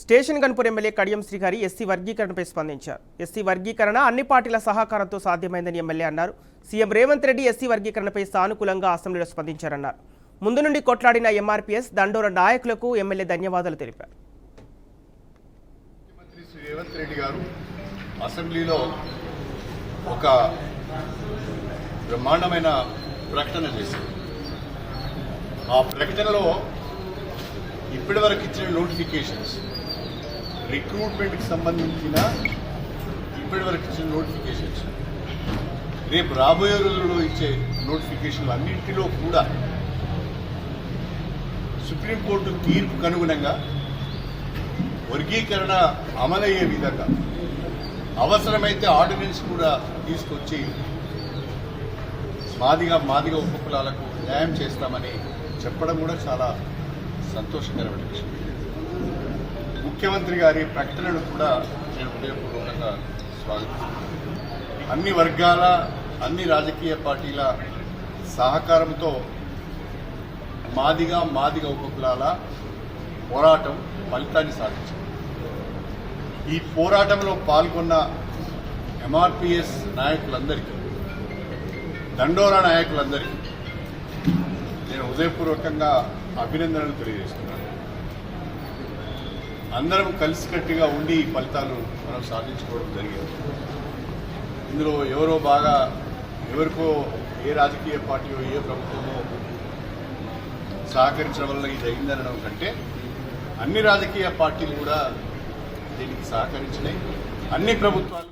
Station Ghanpur MLA Kadiyam Srihari SC వర్గీకరణపై స్పందించారు. SC వర్గీకరణ అన్ని పార్టీల సహకారంతో సాధ్యమైందని ఎమ్మెల్యే అన్నారు. సీఎం రేవంత్ రెడ్డి ఎస్సీ వర్గీకరణపై సానుకూలంగా అసెంబ్లీలో స్పందించారన్నారు. ముందు నుండి కొట్లాడిన ఎంఆర్పీఎస్ దండోర నాయకులకు ఎమ్మెల్యే ధన్యవాదాలు తెలిపారు. రేవంత్ రెడ్డి గారు అసెంబ్లీలో ఒక బ్రహ్మాండమైన ప్రకటన చేశారు. ఆ ప్రకటనలో ఇప్పటి వరకు ఇచ్చిన నోటిఫికేషన్స్ రిక్రూట్మెంట్కి సంబంధించిన ఇప్పటి వరకు ఇచ్చిన నోటిఫికేషన్స్. రేపు రాబోయే రోజుల్లో ఇచ్చే నోటిఫికేషన్లు అన్నింటిలో కూడా సుప్రీంకోర్టు తీర్పుకు అనుగుణంగా వర్గీకరణ అమలయ్యే విధంగా అవసరమైతే ఆర్డినెన్స్ కూడా తీసుకొచ్చి మాదిగా మాదిగా ఉపకులాలకు న్యాయం చేస్తామని చెప్పడం కూడా చాలా సంతోషకరమైన విషయం. ముఖ్యమంత్రి గారి ప్రకటనను కూడా నేను హృదయపూర్వకంగా స్వాగతిస్తున్నాను. అన్ని వర్గాల అన్ని రాజకీయ పార్టీల సహకారంతో మాదిగా మాదిగ ఉపకులాల పోరాటం ఫలితాన్ని సాధించింది. ఈ పోరాటంలో పాల్గొన్న ఎంఆర్పిఎస్ నాయకులందరికీ దండోరా నాయకులందరికీ నేను హృదయపూర్వకంగా అభినందనలు తెలియజేస్తున్నాను. అందరం కలిసికట్టుగా ఉండి ఈ ఫలితాలు మనం సాధించుకోవడం జరిగింది. ఇందులో ఎవరో బాగా ఎవరికో ఏ రాజకీయ పార్టీయో ఏ ప్రభుత్వమో సహకరించడం వల్ల ఇది అయిందనడం కంటే అన్ని రాజకీయ పార్టీలు కూడా దీనికి సహకరించినాయి. అన్ని ప్రభుత్వాలు